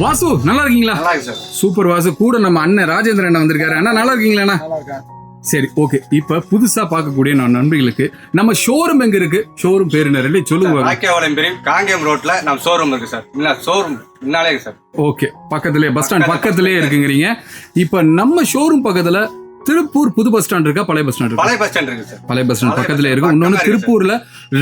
வாசு நல்லா இருக்கீங்களா? நல்லா இருக்கு சார். சூப்பர் வாசு. கூட நம்ம அண்ணன் ராஜேந்திரன் அண்ணா வந்திருக்காரு. அண்ணா நல்லா இருக்கீங்களா அண்ணா? நல்லா இருக்கேன். சரி ஓகே. இப்ப புதுசா பார்க்கக்கூடிய நான் நண்பர்களுக்கு நம்ம ஷோரூம் எங்க இருக்கு? ஷோரூம் பேரு ரெண்டு சொல்லுங்க. வாக்கியவாளம் பிரிவு காங்கேயம் ரோட்ல நம்ம ஷோரூம் இருக்கு சார். இல்ல ஷோரூம் முன்னாலே இருக்கு சார். ஓகே. பக்கத்துலயே பஸ் ஸ்டாண்ட் பக்கத்துலயே இருக்குங்கிறீங்க. இப்ப நம்ம ஷோரூம் பக்கத்துல திருப்பூர் புது பஸ் ஸ்டாண்ட் இருக்கா? பழைய பஸ் ஸ்டாண்ட் பழைய பஸ் ஸ்டாண்ட் இருக்கு சார் பழைய பஸ் ஸ்டாண்ட் பக்கத்துல இருக்கு இருக்கு திருப்பூர்ல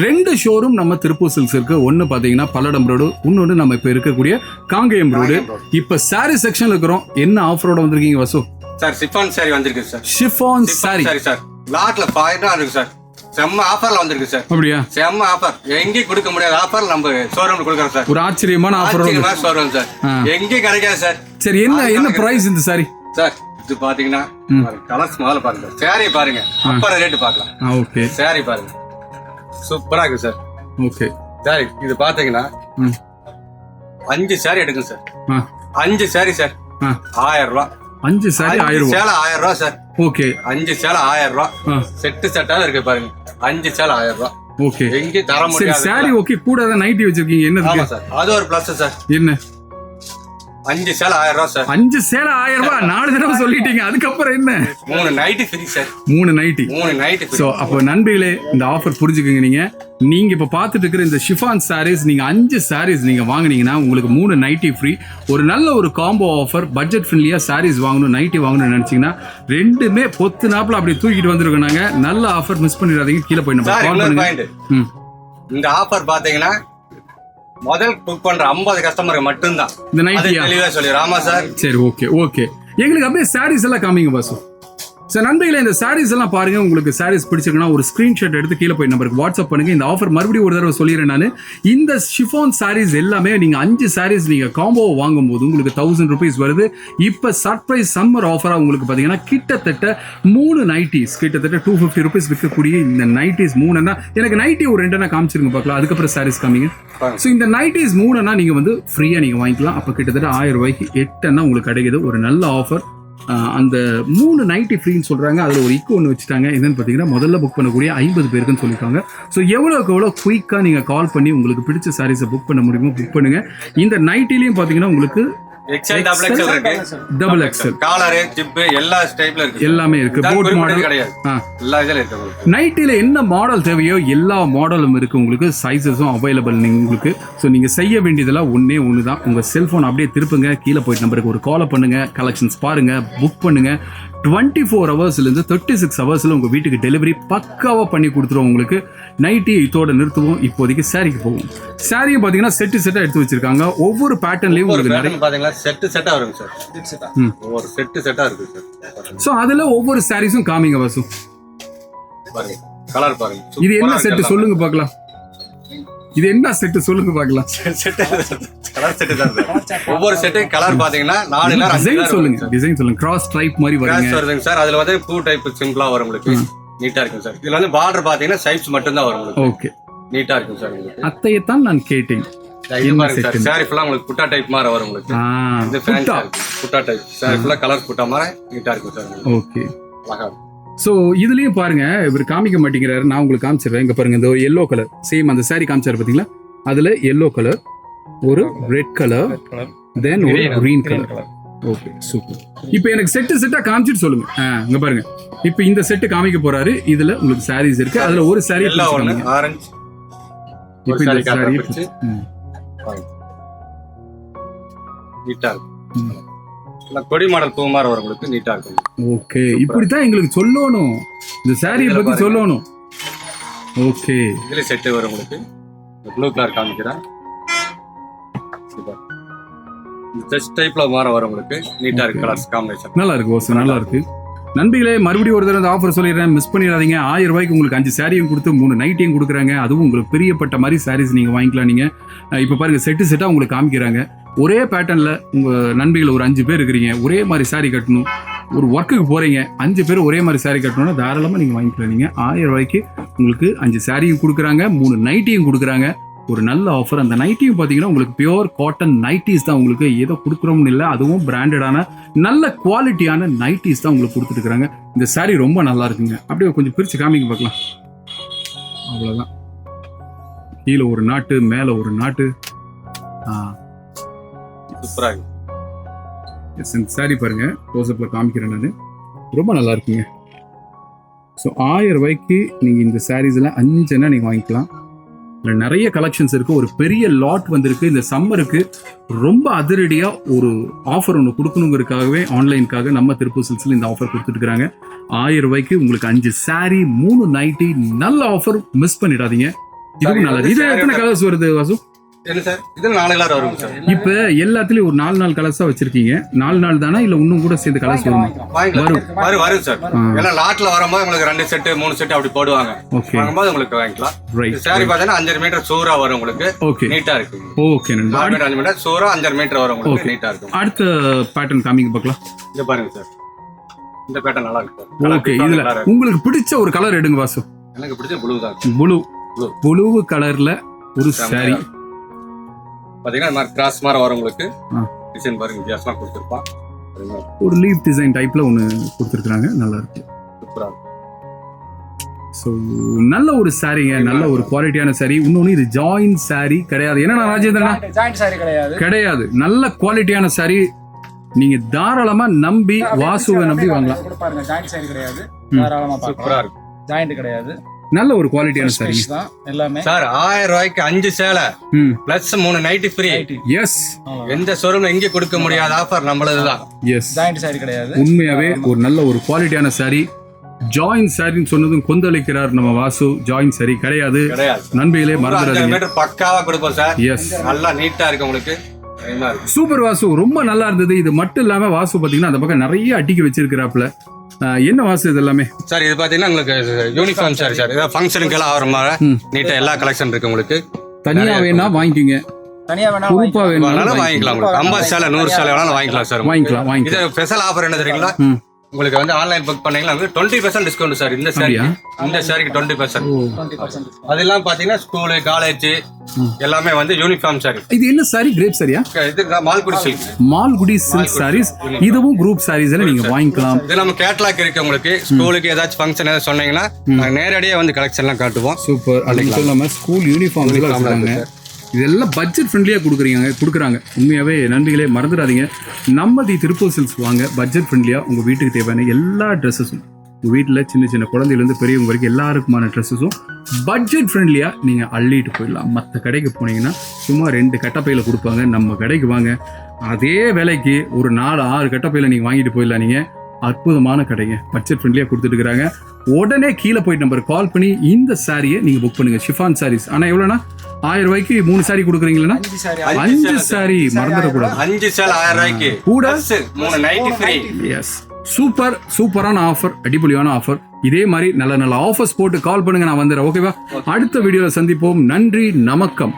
ரெண்டு ஷோரூம் நம்ம திருப்பூர் சில்க்ஸ் இருக்கு. ஒன்னு பாத்தீங்கன்னா பல்லடம் ரோடு இன்னொன்னு நம்ம இப்ப இருக்கக்கூடிய காங்கேயம் ரோடு. இப்ப சாரி செக்ஷன்ல இருக்கிறோம். என்ன ஆஃபரோட வந்திருக்கீங்க வசு? சார் சிஃபான் சாரி வந்திருக்கு sir chiffon saree saree sir லாட்ல பாயிண்டா இருக்கு சார் செம்ம ஆஃபர்ல வந்திருக்கு சார் அப்படியா? செம்ம ஆஃபர் எங்கேயும் கொடுக்க முடியாத ஆஃபர் நம்ம ஷோரூம்ல கொடுக்குறோம் சார் ஒரு ஆச்சரியமான ஆச்சரியமா ஷோரூம் சார். எங்கேயும் கிடைக்காது சார் சரி என்ன என்ன பிரைஸ் இந்த சாரி சார் இது பாத்தீங்கன்னா கலர்ஸ் முதல்ல பாருங்க. சாரி பாருங்க. அப்புறம் ரேட்டு பார்க்கலாம். ஓகே சாரி பாருங்க. சூப்பரா இருக்கு சார் ஓகே சாரி இது பாத்தீங்கன்னா அஞ்சு சாரி எடுங்க சார் அஞ்சு சாரி சார் ஆயிரம் ரூபா அஞ்சு சாரி ஆயிரம் சேலை ஆயிரம் ரூபா சார் ஓகே அஞ்சு சேலை ஆயிரம் ரூபா செட்டு செட்டா இருக்கு பாருங்க. அஞ்சு சேலை ஆயிரம் ரூபா ஓகே எங்கேயும் தர முடியாது சாரி ஓகே கூட நைட்டி வச்சிருக்கீங்க. ஆமா சார் அது ஒரு பிளஸ் சார் என்ன? அஞ்சு சேலை ஆயிரம் ரூபா சார். அஞ்சு சேலை ஆயிரம் ரூபாய் நாலு தடவை சொல்லிட்டீங்க. அதுக்கப்புறம் என்ன? மூணு நைட்டு ஃப்ரீ சார். மூணு நைட்டி மூணு நைட்டு ஸோ அப்போ நண்பர்களே இந்த ஆஃபர் புரிஞ்சுக்கோங்க நீங்க. நீங்க இப்ப பார்த்துட்டு இருக்கிற இந்த ஷிஃபான் சாரீஸ் நீங்க அஞ்சு சாரீஸ் நீங்க வாங்குனீங்கன்னா உங்களுக்கு மூணு நைட்டி ஃப்ரீ ஒரு நல்ல ஒரு காம்போ ஆஃபர் பட்ஜெட் ஃப்ரெண்ட்லியா சாரீஸ் வாங்கணும் நைட்டி வாங்கணும்னு நினைச்சீங்கன்னா ரெண்டுமே பொத்து நாப்புல அப்படி தூக்கிட்டு வந்திருக்கோம் நாங்க. நல்ல ஆஃபர் மிஸ் பண்ணிடாதீங்க கீழே போய் நம்ம கால் பண்ணுங்க. இந்த ஆஃபர் பாத்தீங்கன்னா முதல் புக் பண்ற ஐம்பது கஸ்டமருக்கு மட்டும்தான். இந்த நைட்டியா தெளிவா சொல்லி ராமா சார் சரி ஓகே ஓகே எங்களுக்கு அப்படியே சாரீஸ் எல்லாம் காமிங்க பாசு சார் நண்பர்களே இந்த சாரீஸ் எல்லாம் பாருங்க. உங்களுக்கு சாரீஸ் பிடிச்சிருக்குன்னா ஒரு ஸ்கிரீன்ஷாட் எடுத்து கீழே போய் நம்பருக்கு வாட்ஸ்அப் பண்ணுங்க. இந்த ஆஃபர் மறுபடியும் ஒரு தடவை சொல்லிடுறேன் நான். இந்த ஷிஃபான் சாரீஸ் எல்லாமே நீங்க அஞ்சு சாரீஸ் நீங்க காம்போ வாங்கும்போது உங்களுக்கு தௌசண்ட் ருபீஸ் வருது. இப்போ சர்ப்ரைஸ் சம்மர் ஆஃபரா உங்களுக்கு பாத்தீங்கன்னா கிட்டத்தட்ட மூணு நைட்டிஸ் கிட்டத்தட்ட டூ ஃபிஃப்டி ருபீஸ் விற்கக்கூடிய இந்த நைட்டிஸ் மூணுன்னா எனக்கு நைட்டி ஒரு ரெண்டுனா காமிச்சிருங்க பார்க்கலாம். அதுக்கப்புறம் சாரீஸ் காமிங்க. ஸோ இந்த நைட்டிஸ் மூணுனா நீங்க வந்து ஃப்ரீயா நீங்க வாங்கிக்கலாம். அப்போ கிட்டத்தட்ட ஆயிரம் ரூபாய்க்கு எட்டுன்னா உங்களுக்கு கிடைக்குது. ஒரு நல்ல ஆஃபர் அந்த மூணு நைட்டி ஃப்ரீன்னு சொல்றாங்க. அதில் ஒரு இக்கு ஒன்று வச்சுட்டாங்க. என்னன்னு பார்த்தீங்கன்னா முதல்ல புக் பண்ணக்கூடிய ஐம்பது பேருக்குன்னு சொல்லியிருக்காங்க. ஸோ எவ்வளோக்கு எவ்வளோ குயிக்காக நீங்கள் கால் பண்ணி உங்களுக்கு பிடிச்ச சாரீஸை புக் பண்ண முடியுமோ புக் பண்ணுங்க. இந்த நைட்டிலையும் பார்த்தீங்கன்னா உங்களுக்கு எக்ஸல் டபுள் எக்ஸல் இருக்கு. டபுள் எக்ஸல் காலரு ஜிப்பு எல்லா டைப்ல இருக்கு எல்லாமே இருக்கு. இதான் போட் குறிப்பிட்டது மாடல் கிடையாது. ஆ. எல்லா இதுல இருக்கு உங்களுக்கு நைட்டில் என்ன மாடல் தேவையோ எல்லா மாடலும் இருக்கு. உங்களுக்கு சைஸஸும் அவைலபிள் நீங்க உங்களுக்கு. ஸோ நீங்க செய்ய வேண்டியதெல்லாம் ஒண்ணே ஒன்று தான் உங்க செல்போன் அப்படியே திருப்புங்க. கீழே போயிட்டு நம்பருக்கு ஒரு காலை பண்ணுங்க. கலெக்ஷன்ஸ் பாருங்க. புக் பண்ணுங்க. டுவெண்ட்டி ஃபோர் ஹவர்ஸ்லேருந்து தேர்ட்டி சிக்ஸ் ஹவர்ஸில் உங்கள் வீட்டுக்கு டெலிவரி பக்காவாக பண்ணி கொடுத்துருவோம் உங்களுக்கு நைட்டி இதோட நிறுத்துவோம். இப்போதைக்கு சாரிக்கு போவோம். சாரியை பார்த்தீங்கன்னா செட்டு செட்டாக எடுத்து வச்சிருக்காங்க. ஒவ்வொரு பேட்டர்ன்லையும் ஒரு உங்களுக்கு நிறைய பேட்டர்ன் பாத்தீங்கன்னா செட்டு செட்டா வருங்க சார் ம். ஒரு செட்டு செட்டா இருக்கு சார் ஸோ அதில் ஒவ்வொரு சாரீஸும் காமிங்க வசு. பாருங்க. கலர் பாருங்க. இது என்ன செட்டு சொல்லுங்க பார்க்கலாம் இது என்ன செட்டு சொல்லுங்க பார்க்கலாம். செட்டு கலர் செட்டு தான். ஒவ்வொரு செட்டு கலர் பாத்தீங்கன்னா நாலு கலர் டிசைன் சொல்லுங்க டிசைன் சொல்லுங்க. கிராஸ் ஸ்ட்ரைப் மாதிரி வருதுங்க சார் அதுல வந்து பூ டைப் சிம்பிளா வரும் உங்களுக்கு. நீட்டா இருக்கும் சார் இதுல வந்து பார்டர் பாத்தீங்கன்னா சைஸ் மட்டும் தான் வரும் உங்களுக்கு. ஓகே நீட்டா இருக்கும் சார் உங்களுக்கு. அத்தையத்தான் நான் கேட்டேன். சார் ஃபுல்லா உங்களுக்கு புட்டா டைப் மாதிரி வரும் உங்களுக்கு. புட்டா டைப் சாரி ஃபுல்லா கலர் புட்டா மாதிரி நீட்டா இருக்கும் சார். ஓகே அழகா. ஸோ இதுலயும் பாருங்க இவர் காமிக்க மாட்டேங்கிறாரு. நான் உங்களுக்கு காமிச்சிடுறேன். இங்க பாருங்க இந்த எல்லோ கலர் சேம் அந்த saree காமிச்சாரு பாத்தீங்களா? அதுல எல்லோ கலர் ஒரு ரெட் கலர் தென் ஒரு green கலர் ஓகே சூப்பர் இப்போ எனக்கு செட்டு செட்டா காமிச்சிட்டு சொல்லுங்க. ஆ, இங்க பாருங்க. இப்போ இந்த செட்டு காமிக்க போறாரு. இதுல உங்களுக்கு sarees இருக்கு. அதுல ஒரு காமிங்க. ஆரஞ்சு இப்போ ஒரு இந்த saree காட்டுறேன் saree பிரிச்சு. ம், நீட்டா இருக்கும் கொடி மாடல் பூ மாதிரி வரும் உங்களுக்கு நீட்டா இருக்கும். ஓகே இப்படித்தான் எங்களுக்கு சொல்லணும். இந்த சாரியை பத்தி. சொல்லணும். ஓகே. இதுல செட்டு வரும் உங்களுக்கு ப்ளூ கலர் காமிக்கிறேன். ஜஸ்ட் டைப்ல மாற வரும் உங்களுக்கு நீட்டா இருக்கு. கலர்ஸ் காம்பினேஷன் நல்லா இருக்கு ஓசு நல்லா இருக்கு. நண்பிகளே மறுபடியும் ஒரு தடவை ஆஃபர் சொல்லிடுறேன். மிஸ் பண்ணிடாதீங்க. ஆயிரம் ரூபாய்க்கு உங்களுக்கு அஞ்சு சாரியும் கொடுத்து மூணு நைட்டையும் கொடுக்குறாங்க. அதுவும் உங்களுக்கு பிரியப்பட்ட மாதிரி சாரீஸ் நீங்கள் வாங்கிக்கலாம் நீங்கள் இப்போ பாருங்கள் பாருங்க செட்டு செட்டாக உங்களுக்கு காமிக்கிறாங்க. ஒரே பேட்டர்னில் உங்கள் நண்பிகள் ஒரு அஞ்சு பேர் இருக்கிறீங்க. ஒரே மாதிரி சாரி கட்டணும். ஒரு ஒர்க்குக்கு போகிறீங்க அஞ்சு பேர் ஒரே மாதிரி சாரி கட்டணும்னா தாராளமாக நீங்கள் வாங்கிக்கலாம் நீங்கள் ஆயிரம் ரூபாய்க்கு உங்களுக்கு அஞ்சு சாரியும் கொடுக்குறாங்க. மூணு நைட்டியும் கொடுக்குறாங்க. ஒரு நல்ல ஆஃபர் அந்த நைட்டியும் பார்த்தீங்கன்னா உங்களுக்கு பியோர் காட்டன் நைட்டிஸ் தான் உங்களுக்கு ஏதோ கொடுக்குறோம்னு இல்லை அதுவும் பிராண்டடான நல்ல குவாலிட்டியான நைட்டிஸ் தான் உங்களுக்கு கொடுத்துருக்குறாங்க இந்த saree ரொம்ப நல்லா இருக்குங்க. அப்படியே கொஞ்சம் பிரித்து காமிங்க பார்க்கலாம். அவ்வளோதான் கீழே ஒரு நாட்டு மேலே ஒரு நாட்டு. ஆ. சூப்பரா இருக்கு. எஸ் இந்த சாரி பாருங்க. க்ளோஸ்அப்பில் காமிக்கிறேன் நான். ரொம்ப நல்லா இருக்குங்க. ஸோ ஆயிரம் ரூபாய்க்கு நீங்கள் இந்த சாரீஸ் எல்லாம் அஞ்சுன்னா நீங்கள் வாங்கிக்கலாம். இதில் நிறைய கலெக்ஷன்ஸ் இருக்கு. ஒரு பெரிய லாட் வந்திருக்கு. இந்த சம்மருக்கு ரொம்ப அதிரடியாக ஒரு ஆஃபர் ஒன்று கொடுக்கணுங்கிறதுக்காகவே ஆன்லைனுக்காக நம்ம திருப்பூர் சில்ஸில் இந்த ஆஃபர் கொடுத்துட்டு இருக்காங்க ஆயிரம் ரூபாய்க்கு உங்களுக்கு அஞ்சு saree மூணு நைட்டி நல்ல ஆஃபர் மிஸ் பண்ணிடாதீங்க. இதுவும் நல்லது இது எத்தனை கலர்ஸ் வருது வாசு? என்ன சார்? இதுல நாலு கலர் வரும் சார். இப்ப எல்லாத்துலயும் ஒரு நாலு நாலு கலர்ஸா வச்சிருக்கீங்க. நாலு நாள் தானா? இல்ல இன்னும் கூட சேர்ந்து கலர்ஸ் வருமா? வரும். வரும் சார். ஏன்னா லாட்ல வரும்போது உங்களுக்கு ரெண்டு செட்டு மூணு செட்டு அப்படி போடுவாங்க. வாங்கும்போது உங்களுக்கு வாங்கிக்கலாம். சாரி பார்த்தீங்கன்னா அஞ்சரை மீட்டர் சூரா வரும் உங்களுக்கு. ஓகே நீட்டா இருக்கு. ஓகே நண்பா அஞ்சு மீட்டர் சூரா அஞ்சரை மீட்டர் வரும் உங்களுக்கு. நீட்டா இருக்கும். அடுத்த பேட்டர்ன் காமிங்க பார்க்கலாம். இது பாருங்க சார். இந்த பேட்டர்ன் நல்லா இருக்கு. ஓகே இதுல. உங்களுக்கு பிடிச்ச ஒரு கலர் எடுங்க வாசு. எனக்கு பிடிச்ச ப்ளூ தான் புளு. புளு கலர்ல ஒரு சாரி பாத்தீங்கன்னா கிராஸ் மாதிரி வரும் உங்களுக்கு ஆ. டிசைன் பாருங்க வித்தியாசமா கொடுத்துருப்பான். ஒரு லீவ் டிசைன் டைப்ல ஒன்னு கொடுத்துருக்காங்க நல்லா இருக்கு. சூப்பரா ஸோ நல்ல ஒரு சாரீங்க நல்ல ஒரு குவாலிட்டியான சாரி இன்னொன்னு இது ஜாயின் சாரி கிடையாது. என்னன்னா ராஜேந்திரனா கிடையாது. கிடையாது. நல்ல குவாலிட்டியான சாரி நீங்க தாராளமா நம்பி வாசுவை நம்பி வாங்கலாம். ஜாயிண்ட் சாரி கிடையாது. தாராளமா சூப்பரா இருக்கு. ஜாயிண்ட் கிடையாது. நல்ல ஒரு குவாலிட்டியான சாரி தான் எல்லாமே. சார் ஆயிரம் ரூபாய்க்கு அஞ்சு சேலை. ம். பிளஸ் மூணு நைட்டி ஃப்ரீ எஸ் எந்த ஷோரூம்ல எங்க கொடுக்க முடியாத ஆஃபர் நம்மளதுதான் எஸ் ஜாயிண்ட் சாரி கிடையாது. உண்மையாவே ஒரு நல்ல ஒரு குவாலிட்டியான சாரி ஜாயின் சாரின்னு சொன்னதும் கொந்தளிக்கிறார் நம்ம வாசு. ஜாயின் சாரி கிடையாது. அஞ்சரை மறந்துடாதீங்க. பக்காவா கொடுப்போம் சார். எஸ் நல்லா நீட்டா இருக்கு உங்களுக்கு. நல்லா இருக்கு. சூப்பர் வாசு ரொம்ப நல்லா இருந்தது. இது மட்டும் இல்லாம வாசு பாத்தீங்கன்னா அந்த பக்கம் நிறைய அட்டிக்கு வச்சிருக்கிறாப்ல என்ன வாசு இது எல்லாமே சார் இது பாத்தீங்கன்னா உங்களுக்கு யூனிஃபார்ம் சார் சார். ஏதாவது ஃபங்க்ஷனுக்கு எல்லாம் ஆகிற மாதிரி. நீட்டா எல்லா கலெக்ஷன் இருக்கு உங்களுக்கு. தனியா வேணா வாங்கிக்கோங்க. தனியா வேணா குரூப்பா வேணாலும் வேணாலும் வாங்கிக்கலாம். உங்களுக்கு. ஐம்பது சேலை நூறு சேலை வேணாலும் வாங்கிக்கலாம் சார். வாங்கிக்கலாம் வாங்கிக்கலாம். ஸ்பெஷல் ஆஃபர் என்ன தெரியுங்களா. உங்களுக்கு வந்து ஆன்லைன் புக் பண்ணீங்கன்னா வந்து டுவெண்ட்டி பர்சன்ட் டிஸ்கவுண்ட் சார் இந்த? சாரிக்கு இந்த சாரிக்கு டுவெண்ட்டி பர்சன்ட் அதெல்லாம் பாத்தீங்கன்னா ஸ்கூலு காலேஜ் எல்லாமே வந்து யூனிஃபார்ம் சாரி இது என்ன சாரி கிரேப் சாரியா இது Malgudi silk Malgudi silk sarees இதுவும் குரூப் சாரீஸ்ல நீங்க வாங்கிக்கலாம். இது நம்ம கேட்லாக் இருக்கு உங்களுக்கு. ஸ்கூலுக்கு ஏதாச்சும் ஃபங்க்ஷன் ஏதாவது சொன்னீங்கன்னா நாங்க நேரடியா வந்து கலெக்ஷன்லாம் காட்டுவோம். சூப்பர். அது மட்டும் இல்லாம ஸ்கூல் யூனிஃபார்ம் இதெல்லாம் பட்ஜெட் ஃப்ரெண்ட்லியாக கொடுக்குறீங்க கொடுக்குறாங்க. உண்மையாகவே நன்றிகளே மறந்துடாதீங்க. நம்ம தி திருப்பூர் சில்ஸ் வாங்க பட்ஜெட் ஃப்ரெண்ட்லியாக உங்கள் வீட்டுக்கு தேவையான எல்லா ட்ரெஸ்ஸஸும் உங்கள் வீட்டில் சின்ன சின்ன குழந்தையிலேருந்து பெரியவங்க வரைக்கும் எல்லாருக்குமான ட்ரெஸ்ஸஸும் பட்ஜெட் ஃப்ரெண்ட்லியாக நீங்கள் அள்ளிட்டு போயிடலாம். மற்ற கடைக்கு போனீங்கன்னா சும்மா ரெண்டு கட்டப்பையில் கொடுப்பாங்க நம்ம கடைக்கு வாங்க. அதே விலைக்கு ஒரு நாலு ஆறு கட்டப்பையில் நீங்கள் வாங்கிட்டு போயிடலாம். நீங்கள் அற்புதமான கடைங்க. பட்ஜெட் ஃப்ரெண்ட்லியாக கொடுத்துட்டு இருக்கிறாங்க. உடனே கீழே போயிட்டு நம்பர் கால் பண்ணி இந்த சாரியை நீங்கள் புக் பண்ணுங்க. ஷிஃபான் சாரீஸ் ஆனால் எவ்வளோனா ஆயிரம் ரூபாய்க்கு மூணு சாரி கொடுக்குறீங்களா அஞ்சு சாரி அஞ்சு சாரி மறந்துடக்கூடாது. அஞ்சு சேலை ஆயிரம் ரூபாய்க்கு. கூட மூணு நைட்டி ஃப்ரீ எஸ் சூப்பர் சூப்பரான ஆஃபர் அடிப்பொலியான ஆஃபர் இதே மாதிரி நல்ல நல்ல ஆஃபர்ஸ் போட்டு கால் பண்ணுங்க நான் வந்துடுறேன். ஓகேவா அடுத்த வீடியோவில் சந்திப்போம். நன்றி நமக்கம்.